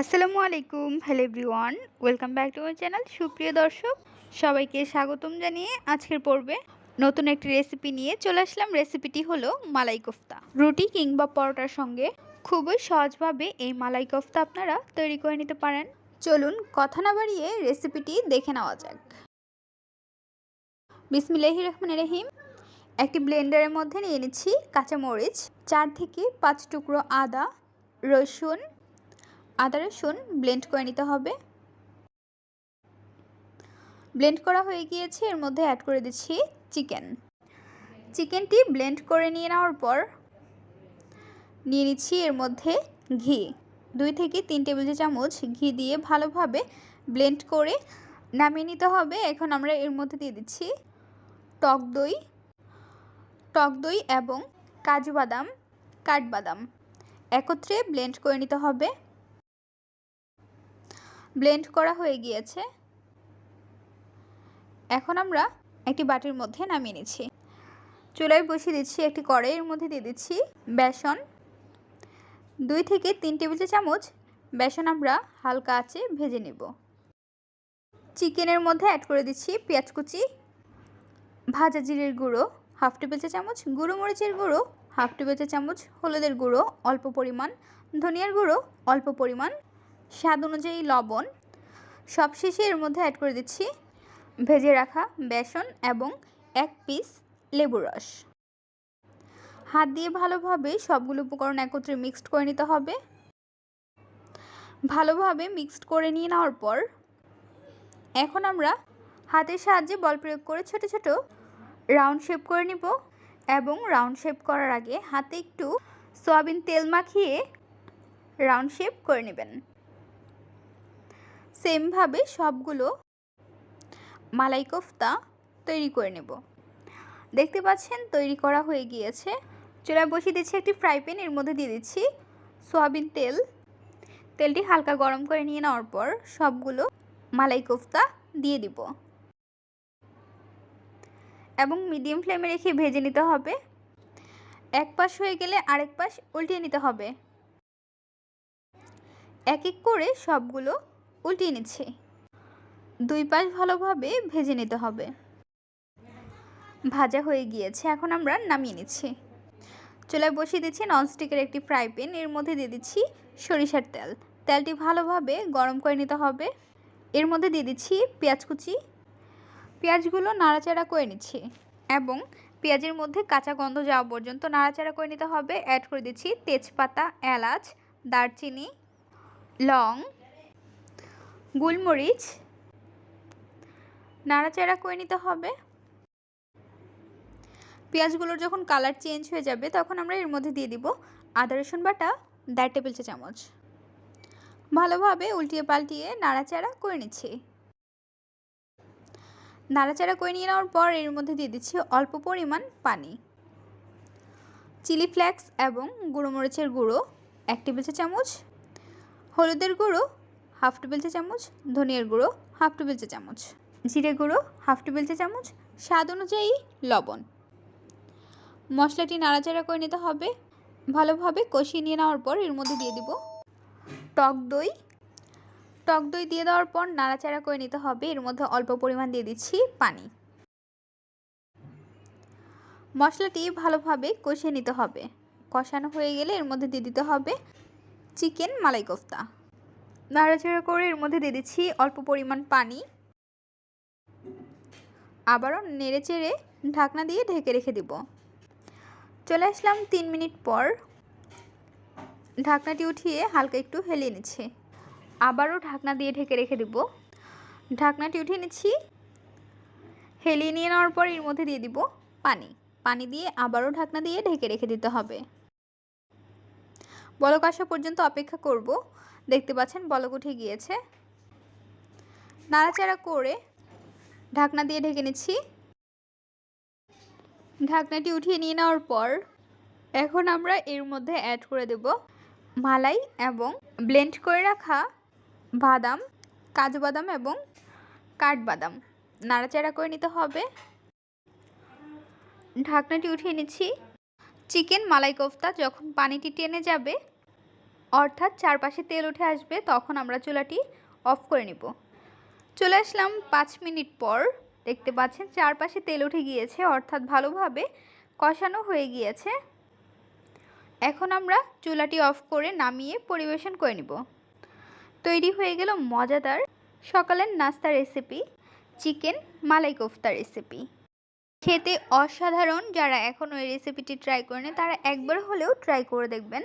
আসসালামু আলাইকুম, hello everyone, welcome back to my channel. সুপ্রিয় দর্শক, সবাইকে স্বাগতম জানিয়ে আজকের পর্বে নতুন একটি রেসিপি নিয়ে চলে আসলাম। রেসিপিটি হলো মালাই কোফতা। রুটি কিংবা পরোটার সঙ্গে খুবই সহজভাবে এই মালাই কোফতা আপনারা তৈরি করে নিতে পারেন। চলুন কথা না বাড়িয়ে রেসিপিটি দেখে নেওয়া যাক। বিসমিল্লাহি রহমান রহিম। একটি ব্লেন্ডারের মধ্যে নিয়ে নিচ্ছি কাঁচামরিচ, চার থেকে পাঁচ টুকরো আদা, রসুন আদা রসুন ব্লেন্ড করে নিতে হবে। ব্লেন্ড করা হয়ে গিয়েছে, এর মধ্যে অ্যাড করে দিচ্ছি চিকেন চিকেনটি ব্লেন্ড করে নিয়ে নেওয়ার পর নিয়ে নিচ্ছি এর মধ্যে ঘি। দুই থেকে তিন টেবিল চামচ ঘি দিয়ে ভালোভাবে ব্লেন্ড করে নামিয়ে নিতে হবে। এখন আমরা এর মধ্যে দিয়ে দিচ্ছি টক দই। টক দই এবং কাজু বাদাম, কাঠবাদাম। একত্রে ব্লেন্ড করে নিতে হবে। ব্লেন্ড করা হয়ে গিয়েছে। এখন আমরা একটি বাটির মধ্যে নামিয়ে নিচ্ছি। চুলায় বসিয়ে দিচ্ছি একটি কড়াইয়ের মধ্যে দিয়ে দিচ্ছি বেসন। দুই থেকে তিন টেবিল চামচ বেসন আমরা হালকা আঁচে ভেজে নেব। চিকেনের মধ্যে অ্যাড করে দিচ্ছি পেঁয়াজ কুচি, ভাজা জিরের গুঁড়ো হাফ টেবিল চা চামচ গুঁড়ো মরিচের গুঁড়ো হাফ টেবিল চা চামচ হলুদের গুঁড়ো, অল্প পরিমাণ ধনিয়ার গুঁড়ো, অল্প পরিমাণ স্বাদ অনুযায়ী লবণ। সবশেষে এর মধ্যে অ্যাড করে দিচ্ছি ভেজে রাখা বেসন এবং এক পিস লেবুর রস। হাত দিয়ে ভালোভাবে সবগুলো উপকরণ একত্রে মিক্সড করে নিতে হবে। ভালোভাবে মিক্সড করে নিয়ে নেওয়ার পর এখন আমরা হাতের সাহায্যে বল প্রয়োগ করে ছোট ছোট রাউন্ড শেপ করে নিব এবং রাউন্ড শেপ করার আগে হাতে একটু সয়াবিন তেল মাখিয়ে রাউন্ড শেপ করে নেবেন। সেমভাবে সবগুলো মালাই কোফতা তৈরি করে নেব। দেখতে পাচ্ছেন তৈরি করা হয়ে গিয়েছে। চুলায় বসিয়ে দিচ্ছি একটি ফ্রাই প্যান, এর মধ্যে দিয়ে দিচ্ছি সয়াবিন তেল। তেলটি হালকা গরম করে নিয়ে নেওয়ার পর সবগুলো মালাই কোফতা দিয়ে দিব। এবং মিডিয়াম ফ্লেমে রেখে ভেজে নিতে হবে। এক পাশ হয়ে গেলে আরেক পাশ উল্টিয়ে নিতে হবে। এক এক করে সবগুলো উল্টিয়ে নিচ্ছি। দুই পাশ ভালোভাবে ভেজে নিতে হবে। ভাজা হয়ে গিয়েছে, এখন আমরা নামিয়ে নিচ্ছি। চুলায় বসিয়ে দিচ্ছি ননস্টিকের একটি ফ্রাই প্যান, এর মধ্যে দিয়ে দিচ্ছি সরিষার তেল। তেলটি ভালোভাবে গরম করে নিতে হবে। এর মধ্যে দিয়ে দিচ্ছি পেঁয়াজ কুচি। পেঁয়াজগুলো নাড়াচাড়া করে নিচ্ছি এবং পেঁয়াজের মধ্যে কাঁচা গন্ধ যাওয়া পর্যন্ত নাড়াচাড়া করে নিতে হবে। অ্যাড করে দিচ্ছি তেজপাতা, এলাচ, দারচিনি, লং গোলমরিচ। নাড়াচাড়া করে নিতে হবে। পেঁয়াজগুলোর যখন কালার চেঞ্জ হয়ে যাবে, তখন আমরা এর মধ্যে দিয়ে দিব আদা, রসুন বাটা, দেড় টেবিল চা চামচ। ভালোভাবে উল্টিয়ে পাল্টিয়ে নাড়াচাড়া করে নিচ্ছি। নাড়াচাড়া করে নিয়ে নেওয়ার পর এর মধ্যে দিয়ে দিচ্ছি অল্প পরিমাণ পানি। চিলি ফ্লেক্স এবং গুঁড়ো মরিচের গুঁড়ো, এক টেবিল চা চামচ। হলুদের গুঁড়ো হাফ টেবিল চা চামচ, ধনিয়ার গুঁড়ো, হাফ টেবিল চা চামচ। জিরে গুঁড়ো, হাফ টেবিল চা চামচ, স্বাদ অনুযায়ী লবণ। মশলাটি নাড়াচাড়া করে নিতে হবে। ভালোভাবে কষিয়ে নিয়ে নেওয়ার পর এর মধ্যে দিয়ে দিব টক দই। টক দই দিয়ে দেওয়ার পর নাড়াচাড়া করে নিতে হবে। এর মধ্যে অল্প পরিমাণ দিয়ে দিচ্ছি পানি। মশলাটি ভালোভাবে কষিয়ে নিতে হবে। কষানো হয়ে গেলে এর মধ্যে দিয়ে দিতে হবে চিকেন মালাই কোফতা। নাড়াচাড়া করে এর মধ্যে দিয়ে দিচ্ছি অল্প পরিমাণ পানি। আবারও নেড়ে চেড়ে ঢাকনা দিয়ে ঢেকে রেখে দেব। চলে আসলাম তিন মিনিট পর। ঢাকনাটি উঠিয়ে হালকা একটু হেলিয়ে নিচ্ছে। আবারও ঢাকনা দিয়ে ঢেকে রেখে দেব। ঢাকনাটি উঠিয়ে নিচ্ছি। হেলিয়ে নিয়ে নেওয়ার পর এর মধ্যে দিয়ে দিব পানি। পানি দিয়ে আবারও ঢাকনা দিয়ে ঢেকে রেখে দিতে হবে। বলক আসা পর্যন্ত অপেক্ষা করব। দেখতে পাচ্ছেন বলক উঠে গিয়েছে। নাড়াচাড়া করে ঢাকনা দিয়ে ঢেকে নিচ্ছি। ঢাকনাটি উঠিয়ে নিয়ে নেওয়ার পর এখন আমরা এর মধ্যে অ্যাড করে দেব মালাই এবং ব্লেন্ড করে রাখা বাদাম, কাজু বাদাম এবং কাঠবাদাম নাড়াচাড়া করে নিতে হবে। ঢাকনাটি উঠিয়ে নিচ্ছি। চিকেন মালাই কোফতা যখন পানিটি টেনে যাবে অর্থাৎ চারপাশে তেল উঠে আসবে, তখন আমরা চুলাটি অফ করে নিব। চলে আসলাম পাঁচ মিনিট পর। দেখতে পাচ্ছেন চারপাশে তেল উঠে গিয়েছে, অর্থাৎ ভালোভাবে কষানো হয়ে গিয়েছে। এখন আমরা চুলাটি অফ করে নামিয়ে পরিবেশন করে নিব। তৈরি হয়ে গেল মজাদার সকালের নাস্তা recipe, chicken malai kofta recipe. খেতে অসাধারণ, যারা এখনও এই রেসিপিটি ট্রাই করেনি, তারা একবার হলেও ট্রাই করে দেখবেন।